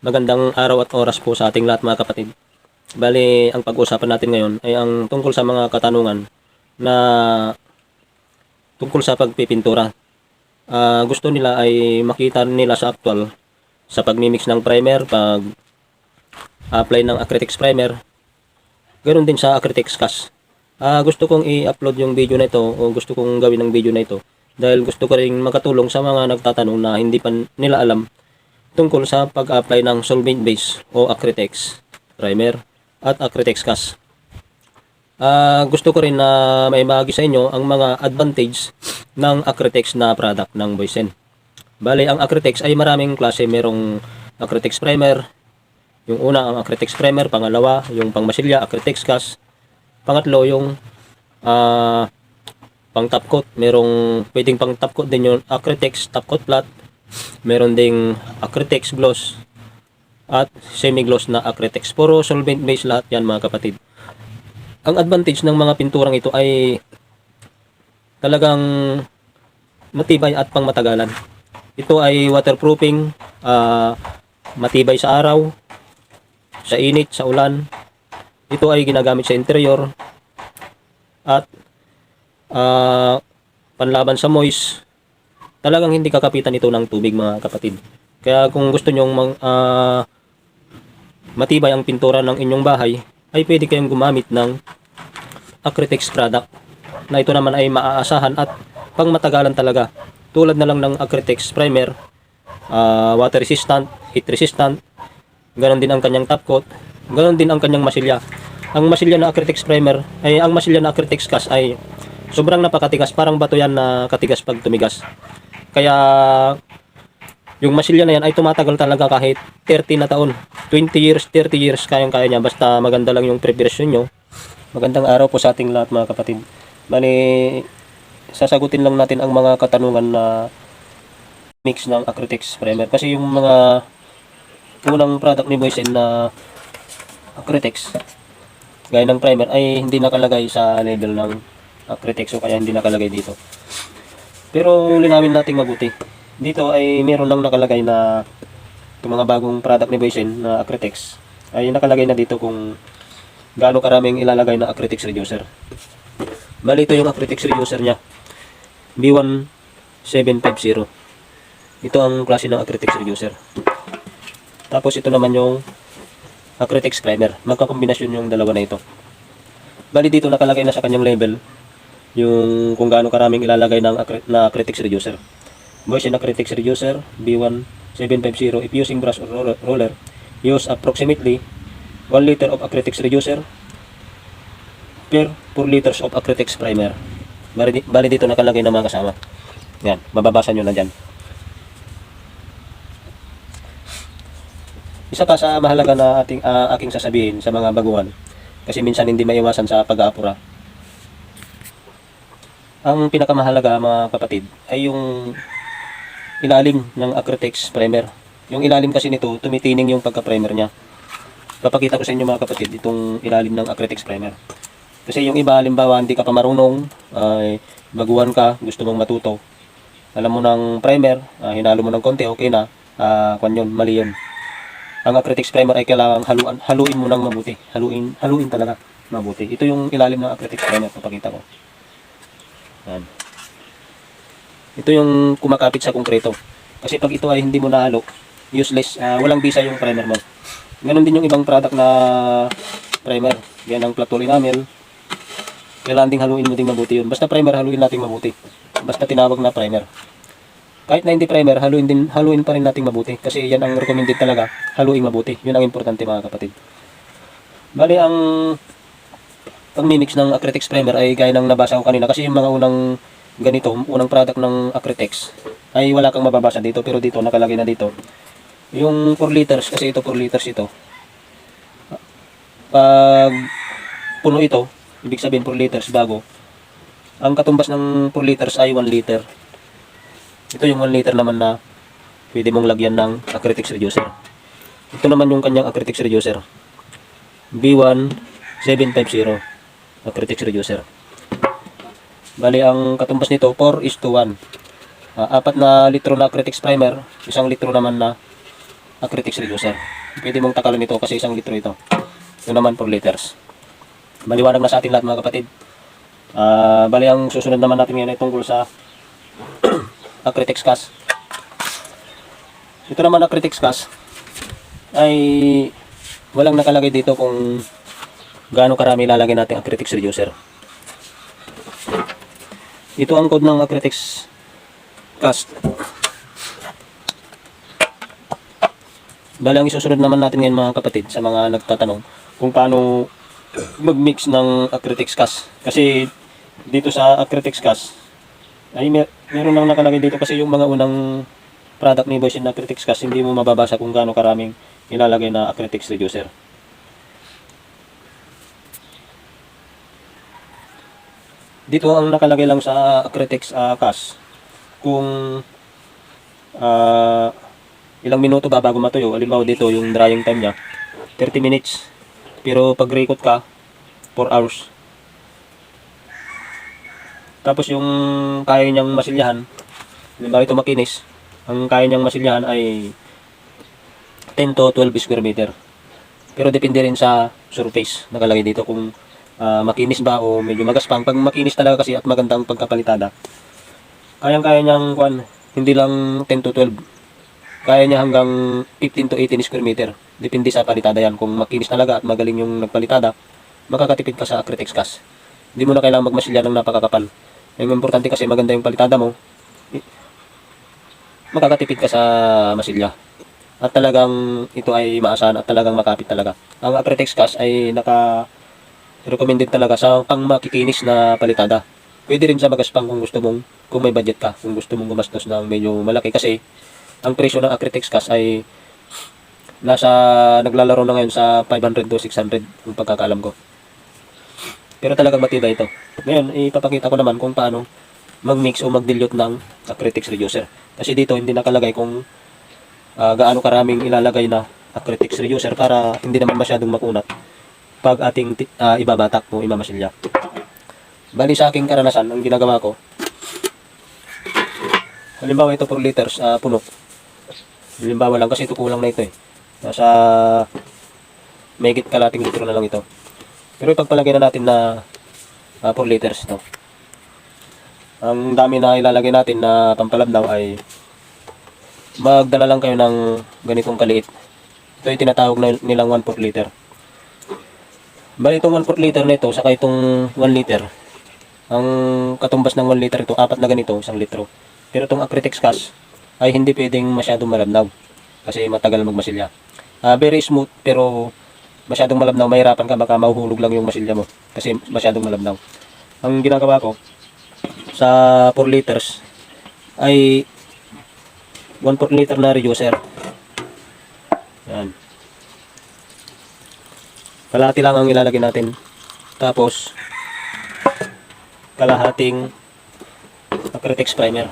Magandang araw at oras po sa ating lahat mga kapatid. Bali, ang pag-uusapan natin ngayon ay ang tungkol sa mga katanungan na tungkol sa pagpipintura. Ah, gusto nila ay makita nila sa actual sa pagmimix ng primer, pag apply ng acrylics primer, ganoon din sa acrylics cast. Ah, gusto kong i-upload yung video na ito o gusto kong gawin ng video na ito dahil gusto ko ring makatulong sa mga nagtatanong na hindi pa nila alam tungkol sa pag-apply ng solvent base o acrytex primer at acrytex cast. Ah, gusto ko rin na may maagi sa inyo ang mga advantage ng acrytex na product ng Boysen. Bale, ang acrytex ay maraming klase. Merong acrytex primer, yung una ang acrytex primer, pangalawa yung pangmasilya, acrytex cast, pangatlo yung ah pang top coat. Merong pwedeng pang top coat din yung acrytex top coat flat, meron ding acrytex gloss at semi-gloss na acrytex. Puro solvent base lahat yan mga kapatid. Ang advantage ng mga pinturang ito ay talagang matibay at pangmatagalan. Ito ay waterproofing, ah, matibay sa araw, sa init, sa ulan. Ito ay ginagamit sa interior at ah, panlaban sa moist talagang hindi kakapitan ito ng tubig mga kapatid. Kaya kung gusto nyong mang, ah, matibay ang pintura ng inyong bahay, ay pwede kayong gumamit ng acrytex product na ito naman ay maaasahan at pang matagalan talaga. Tulad na lang ng acrytex primer, ah, water resistant, heat resistant, ganon din ang kanyang top coat, ganon din ang kanyang masilya. Ang masilya na acrytex primer, ay ang masilya na acrytex cast ay sobrang napakatigas, parang bato yan na katigas pag tumigas. Kaya yung masilya na yan ay tumatagal talaga kahit 30 na taon. 20 years, 30 years kayang-kaya niya basta maganda lang yung preparation nyo. Magandang araw po sa ating lahat mga kapatid. Bali, sasagutin lang natin ang mga katanungan na mix ng acrytex primer. Kasi yung mga unang product ni Boysen na acrytex, gaya ng primer, ay hindi nakalagay sa label ng acrytex o kaya hindi nakalagay dito. Pero linawin natin mabuti. Dito ay meron lang nakalagay na yung mga bagong product ni Boysen na acrytex ay nakalagay na dito kung gaano karaming ilalagay na acrytex reducer. Bali ito yung acrytex reducer niya. B1750. Ito ang klase ng acrytex reducer. Tapos ito naman yung acrytex primer. Magkakombinasyon yung dalawa na ito. Bali dito nakalagay na sa kanyang label yung kung gaano karaming ilalagay ng na acrytex reducer. Boysen acrytex reducer B1750 if using brush or roller, use approximately 1 liter of acrytex reducer per 4 liters of acrytex primer. Bali, bali dito nakalagay na mga kasama. Yan, mababasa nyo na dyan. Isa pa sa mahalaga na ating, ah, aking sasabihin sa mga baguhan, kasi minsan hindi maiwasan sa pag-aapura. Ang pinakamahalaga mga kapatid ay yung ilalim ng acrytex primer. Yung ilalim kasi nito, tumitining yung pagka-primer niya. Papakita ko sa inyo mga kapatid itong ilalim ng acrytex primer. Kasi yung iba, halimbawa, hindi ka pa marunong, ay baguhan ka, gusto mong matuto. Alam mo ng primer, ah, hinalo mo ng konti, okay na. Ah, kwan yun, mali yun. Ang acrytex primer ay kailangan haluan, haluin mo ng mabuti. Haluin, haluin talaga mabuti. Ito yung ilalim ng acrytex primer, papakita ko. Yan. Ito yung kumakapit sa konkreto. Kasi pag ito ay hindi mo nahalo, useless, ah, walang bisa yung primer mo. Ganon din yung ibang product na primer. Yan ang platol enamel. Kailangan ding haluin mo ding mabuti yun. Basta primer, haluin natin mabuti. Basta tinawag na primer. Kahit na hindi primer, haluin din haluin pa rin natin mabuti kasi yan ang recommended talaga, haluin mabuti. Yun ang importante mga kapatid. Bali ang pagmimix ng acrytex primer ay gaya ng nabasa ko kanina kasi yung mga unang ganito, unang product ng acrytex ay wala kang mababasa dito pero dito nakalagay na dito. Yung 4 liters kasi ito 4 liters ito. Pag puno ito, ibig sabihin 4 liters bago. Ang katumbas ng 4 liters ay 1 liter. Ito yung 1 liter naman na pwede mong lagyan ng acrytex reducer. Ito naman yung kanyang acrytex reducer. B1 750 acrytex reducer. Bali ang katumbas nito 4 is to 1. Ah, apat na litro na acrytex primer, isang litro naman na Acrytics reducer. Pwede mong takalan ito kasi isang litro ito. Ito naman 4 liters. Maliwanag na sa atin lahat mga kapatid. Ah, bali ang susunod naman natin ngayon ay tungkol sa Acrytics gas. Ito naman Acrytics gas ay walang nakalagay dito kung gaano karami lalagay natin Acrytics reducer. Ito ang code ng Acrytics gas. Bali ang isusunod naman natin ngayon mga kapatid sa mga nagtatanong kung paano mag-mix ng acrylics gas. Kasi dito sa acrylics gas ay mer meron lang nakalagay dito kasi yung mga unang product ni Boyce na acrylics gas hindi mo mababasa kung gaano karaming ilalagay na acrylics reducer. Dito ang nakalagay lang sa acrylics uh, gas kung ah, ilang minuto ba bago matuyo. Halimbawa dito yung drying time niya 30 minutes. Pero pag record ka 4 hours. Tapos yung kaya niyang masilyahan, halimbawa ito makinis, ang kaya niyang masilyahan ay 10 to 12 square meter. Pero depende rin sa surface. Nakalagay dito kung ah, makinis ba o medyo magaspang. Pag makinis talaga kasi at maganda ang pagkapalitada, kayang-kaya niyang kwan, hindi lang 10 to 12. Kaya niya hanggang 15 to 18 square meter. Depende sa palitada yan. Kung makinis talaga at magaling yung nagpalitada, makakatipid ka sa acrylics gas. Hindi mo na kailangan magmasilya ng napakakapal. Ang importante kasi maganda yung palitada mo, makakatipid ka sa masilya. At talagang ito ay maasahan at talagang makapit talaga. Ang acrylics gas ay naka recommended talaga sa pang makikinis na palitada. Pwede rin sa magaspang kung gusto mong, kung may budget ka, kung gusto mong gumastos ng medyo malaki kasi ang presyo ng acrylics gas ay nasa naglalaro na ngayon sa 500 to 600 kung pagkakaalam ko. Pero talagang matibay ito. Ngayon, ipapakita ko naman kung paano mag-mix o mag-dilute ng acrylics reducer. Kasi dito hindi nakalagay kung ah, gaano karaming ilalagay na acrylics reducer para hindi naman masyadong makunat pag ating ti- ah, ibabatak o imamasilya. Bali sa aking karanasan, ang ginagawa ko, halimbawa ito 4 liters ah, puno. Halimbawa lang kasi ito kulang na ito eh. Nasa megit kalating litro na lang ito. Pero ipagpalagay na natin na ah, 4 liters no. Ang dami na ilalagay natin na pampalabnaw ay magdala lang kayo ng ganitong kaliit. Ito yung tinatawag na nilang 1 4 liter. Bali itong 1 4 liter na ito, saka itong 1 liter. Ang katumbas ng 1 liter ito, apat na ganito, isang litro. Pero itong acrylics gas ay hindi pwedeng masyadong malabnaw kasi matagal magmasilya. Ah, very smooth pero masyadong malabnaw, mahirapan ka baka mahuhulog lang yung masilya mo kasi masyadong malabnaw. Ang ginagawa ko sa 4 liters ay 1 4 liter na reducer. Yan. Kalahati lang ang ilalagay natin. Tapos kalahating acrylics primer.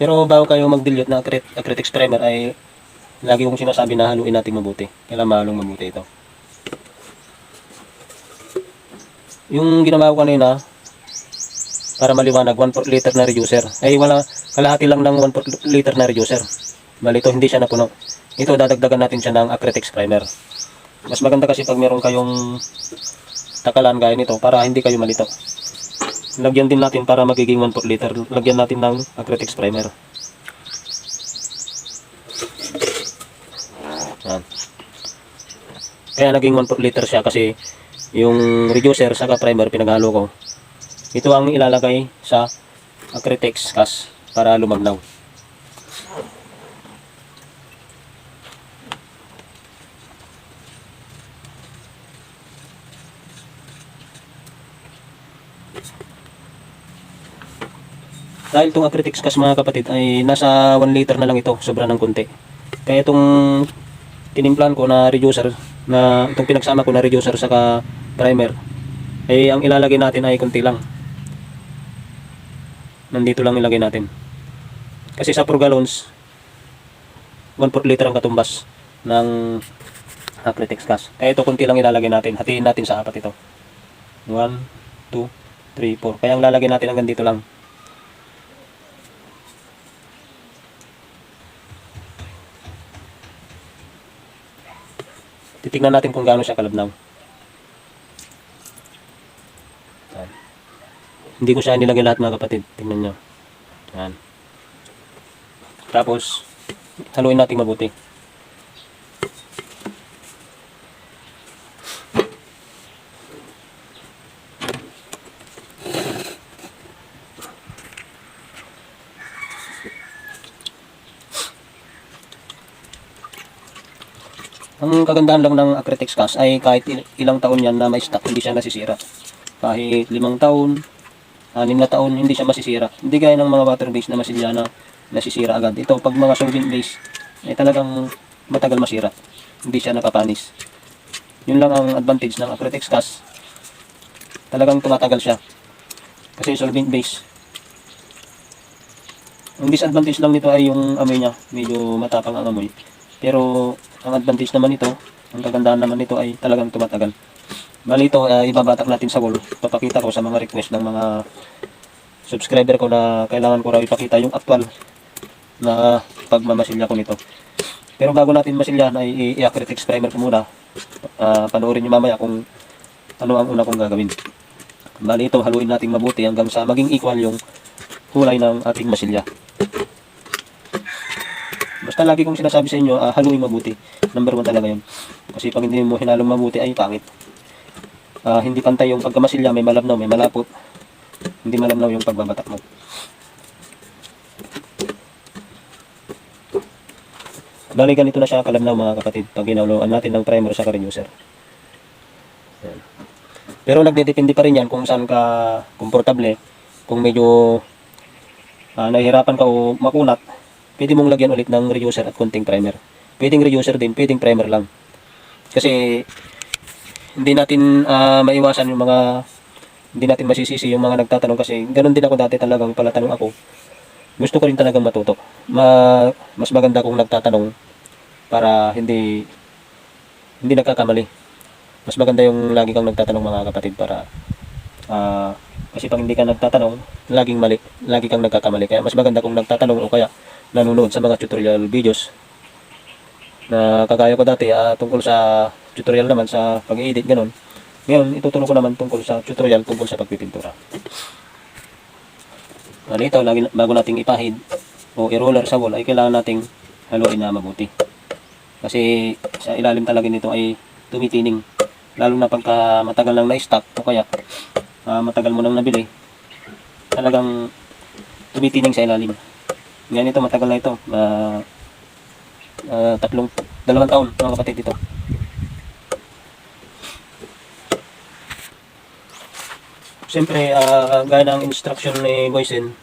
Pero bago kayo mag-dilute ng acrylic, acrylics primer ay lagi kong sinasabi na haluin natin mabuti. Kailangan mahalong mabuti ito. Yung ginawa ko kanina, para maliwanag, 1 liter na reducer. Ay wala, kalahati lang ng 1 liter na reducer. Bali hindi siya napuno. Ito, dadagdagan natin siya ng acrylics primer. Mas maganda kasi pag meron kayong takalan gaya nito para hindi kayo malito. Lagyan din natin para magiging 1 liter. Lagyan natin ng acrylics primer. Yan. Kaya naging 1 liter siya kasi yung reducer saka primer pinaghalo ko. Ito ang ilalagay sa acrylics gas para lumabnaw. Dahil itong acrylics gas mga kapatid ay nasa 1 liter na lang ito, sobra ng konti. Kaya itong tinimplan ko na reducer, na itong pinagsama ko na reducer saka primer, ay ang ilalagay natin ay konti lang. Nandito lang ilagay natin. Kasi sa 4 gallons, 1 4 liter ang katumbas ng acrylics gas. Kaya ito konti lang ilalagay natin. Hatiin natin sa apat ito. 1, 2, 3, 4. Kaya ang lalagyan natin hanggang dito lang. Titignan natin kung gaano siya kalabnaw. Hindi ko siya nilagay lahat mga kapatid. Tingnan nyo. Yan. Tapos, haluin natin mabuti. Ang kagandahan lang ng Acrytex cast ay kahit il- ilang taon yan na may stock, hindi siya nasisira. Kahit limang taon, anim na taon, hindi siya masisira. Hindi gaya ng mga water base na masilya na nasisira agad. Ito, pag mga solvent base, ay talagang matagal masira. Hindi siya napapanis. Yun lang ang advantage ng Acrytex cast. Talagang tumatagal siya. Kasi solvent base. Ang disadvantage lang nito ay yung amoy niya. Medyo matapang ang amoy. Pero ang advantage naman nito, ang kagandahan naman nito ay talagang tumatagal. Bali uh, ibabatak natin sa wall. Papakita ko sa mga request ng mga subscriber ko na kailangan ko raw ipakita yung actual na pagmamasilya ko nito. Pero bago natin masilyahan ay i-acrylics primer ko muna. Ah, panoorin nyo mamaya kung ano ang una kong gagawin. Bali ito, haluin natin mabuti hanggang sa maging equal yung kulay ng ating masilya. Basta lagi kong sinasabi sa inyo, ah, haluin mabuti. Number one talaga yun. Kasi pag hindi mo hinalong mabuti ay pangit. Ah, hindi pantay yung pagkamasilya, may malabnaw, may malapot. Hindi malabnaw yung pagbabatak mo. Bali ganito na siya kalabnaw mga kapatid pag ginawloan natin ng primer sa reducer. Yan. Pero nagdedepende pa rin yan kung saan ka komportable. Kung medyo ah, nahihirapan ka o makunat, pwede mong lagyan ulit ng reducer at konting primer. Pwedeng reducer din, pwedeng primer lang. Kasi hindi natin ah, maiwasan yung mga hindi natin masisisi yung mga nagtatanong kasi ganun din ako dati talagang palatanong ako. Gusto ko rin talagang matuto. Ma, mas maganda kung nagtatanong para hindi hindi nagkakamali. Mas maganda yung lagi kang nagtatanong mga kapatid para ah, kasi pag hindi ka nagtatanong, laging mali, lagi kang nagkakamali. Kaya mas maganda kung nagtatanong o kaya nanonood sa mga tutorial videos na kagaya ko dati ah, tungkol sa tutorial naman sa pag-edit ganun. Ngayon, ituturo ko naman tungkol sa tutorial tungkol sa pagpipintura. Ano ito, lagi, bago nating ipahid o i-roller sa wall ay kailangan nating haluin na mabuti. Kasi sa ilalim talaga nito ay tumitining. Lalo na pagka matagal nang na-stock o kaya ah, matagal mo nang nabili, talagang tumitining sa ilalim. Ngayon ito, matagal na ito. Ah, ah, tatlong, dalawang taon mga kapatid ito. Siyempre, ah, gaya ng instruction ni Boysen,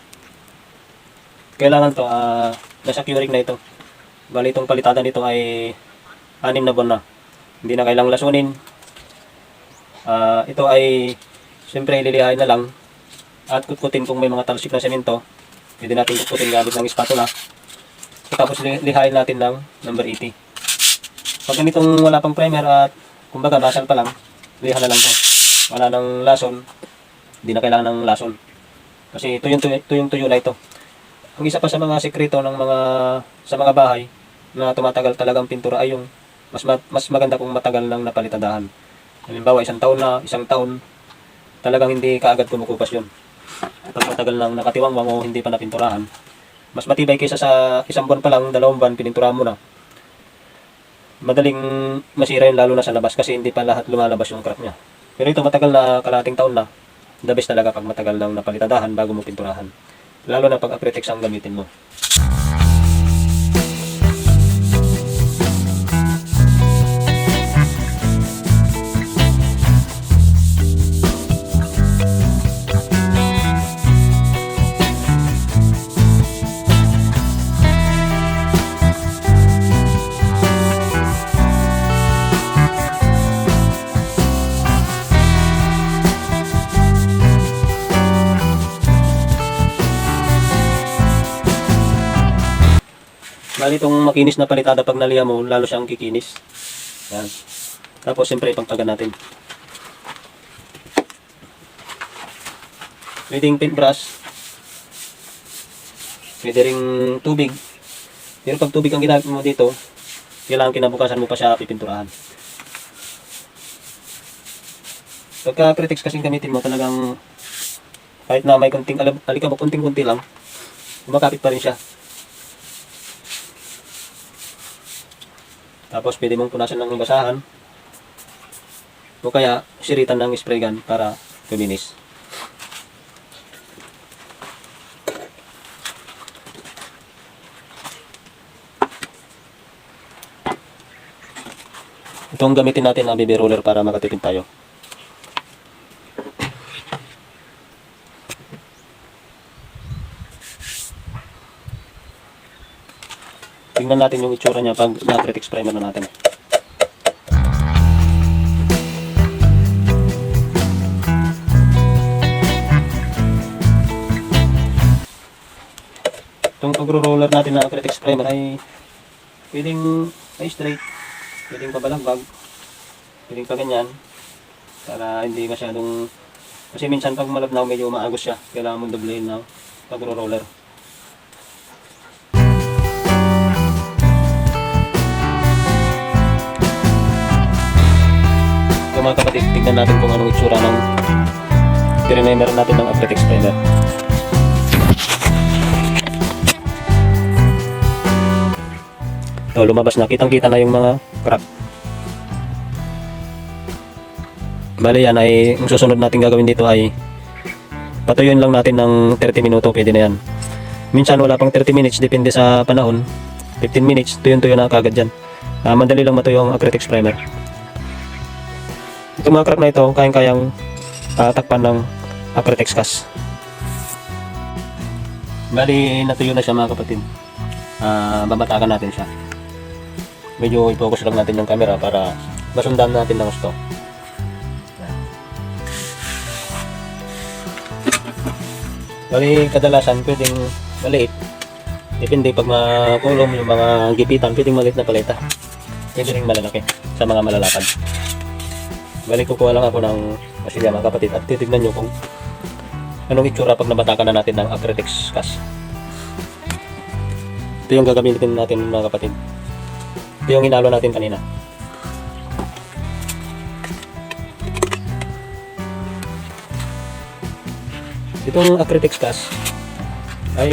kailangan to, ah, nasa curing na ito. Bali itong palitada nito ay anim na buwan na. Hindi na kailangang lasunin. Ah, ito ay, siyempre, lilihain na lang. At kutkutin kung may mga talsik na semento. Pwede natin kutkutin gamit ng spatula. Tapos li- lihain natin ng number 80. Pag ganitong wala pang primer at kumbaga basal pa lang, liha na lang to. Wala nang lason, hindi na kailangan ng lason. Kasi tuyong tuyo, tuyong tuyo na ito. Ang isa pa sa mga sekreto ng mga sa mga bahay na tumatagal talagang pintura ay yung mas ma- mas maganda kung matagal nang napalitadahan. Halimbawa, isang taon na, isang taon, talagang hindi kaagad kumukupas yun. Pag matagal nang nakatiwangwang o hindi pa napinturahan, mas matibay kaysa sa isang buwan pa lang, dalawang buwan, pininturahan mo na. Madaling masira yun lalo na sa labas kasi hindi pa lahat lumalabas yung crack niya. Pero ito matagal na kalating taon na, the best talaga pag matagal nang napalitadahan bago mo pinturahan. Lalo na pag Apretex ang gamitin mo. Bali itong makinis na palitada pag naliha mo, lalo siyang kikinis. Yan. Tapos siyempre ipagpagan natin. Pwedeng paintbrush. Pwede ring tubig. Pero pag tubig ang ginamit mo dito, kailangan kinabukasan mo pa siya pipinturahan. Pagka critics kasing gamitin mo talagang kahit na may kunting alikabok, kunting-kunti lang, kumakapit pa rin siya. Tapos pwede mong punasan ng basahan o kaya siritan ng spray gun para kuminis. Itong gamitin natin na baby roller para makatipid tayo. Tingnan natin yung itsura niya pag na-critics primer na natin. Itong pagro-roller natin na critics primer ay pwedeng ay straight, pwedeng pabalagbag, pwedeng pa ganyan para hindi masyadong kasi minsan pag malabnaw medyo maagos siya. Kailangan mong doblehin na pagro-roller mga kapatid, tignan natin kung anong itsura ng primer natin ng Acrylic primer. Ito, lumabas na. Kitang-kita na yung mga crack. Bale yan ay, ang susunod natin gagawin dito ay patuyuin lang natin ng 30 minuto, pwede na yan. Minsan wala pang 30 minutes, depende sa panahon. 15 minutes, tuyo-tuyo na kagad dyan. Ah, madali lang matuyo ang acrylic primer. Itong mga crack na ito, kayang-kayang ah, takpan ng acrylic gas. Bali, natuyo na siya mga kapatid. Ah, babatakan natin siya. Medyo i-focus lang natin yung camera para masundan natin ng gusto. Bali, kadalasan pwedeng maliit. Depende pag makulong yung mga gipitan, pwedeng maliit na paleta. Pwede rin malalaki sa mga malalakad. Bali, kukuha lang ako ng masilya mga kapatid at titignan nyo kung anong itsura pag nabatakan na natin ng acrylic gas. Ito yung gagamitin natin mga kapatid. Ito yung inalo natin kanina. Itong acrylic gas ay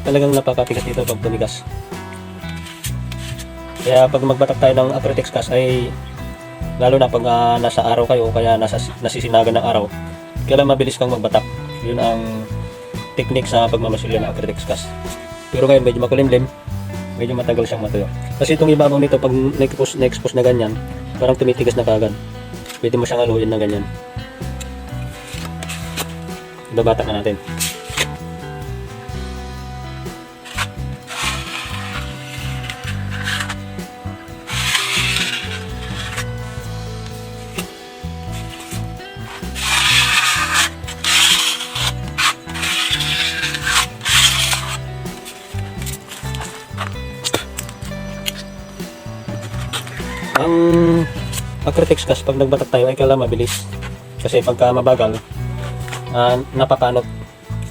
talagang napakatigas dito pag tumigas. Kaya pag magbatak tayo ng acrylic gas ay lalo na pag ah, nasa araw kayo o kaya nasa, nasisinagan ng araw, kailangan mabilis kang magbatak. Yun ang technique sa pagmamasilya ng acrylic gas. Pero ngayon medyo makulimlim, medyo matagal siyang matuyo. Kasi itong ibabaw nito pag na-expose, na-expose na ganyan, parang tumitigas na kagad. Pwede mo siyang haluin na ganyan. Babatak na natin. Acrylic gas pag nagbatak tayo ay kailangan mabilis. Kasi pagka mabagal, ah, napapanot.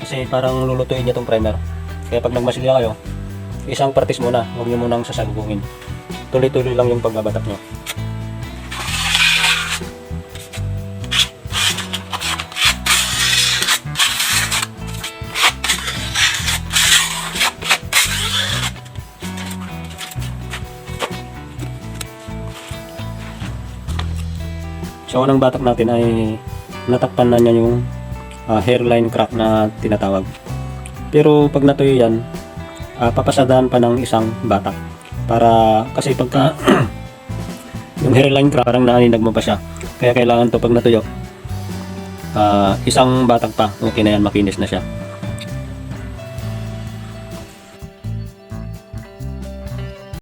Kasi parang lulutuin niya itong primer. Kaya pag nagmasilya kayo, isang partis muna, huwag niyo munang sasalubungin. Tuloy-tuloy lang yung pagbabatak niyo. So, unang batak natin ay natakpan na niya yung ah, hairline crack na tinatawag. Pero pag natuyo yan, ah, papasadahan pa ng isang batak. Para, kasi pagka yung hairline crack, parang naninag mo pa siya. Kaya kailangan to pag natuyo, ah, isang batak pa, okay na yan, makinis na siya.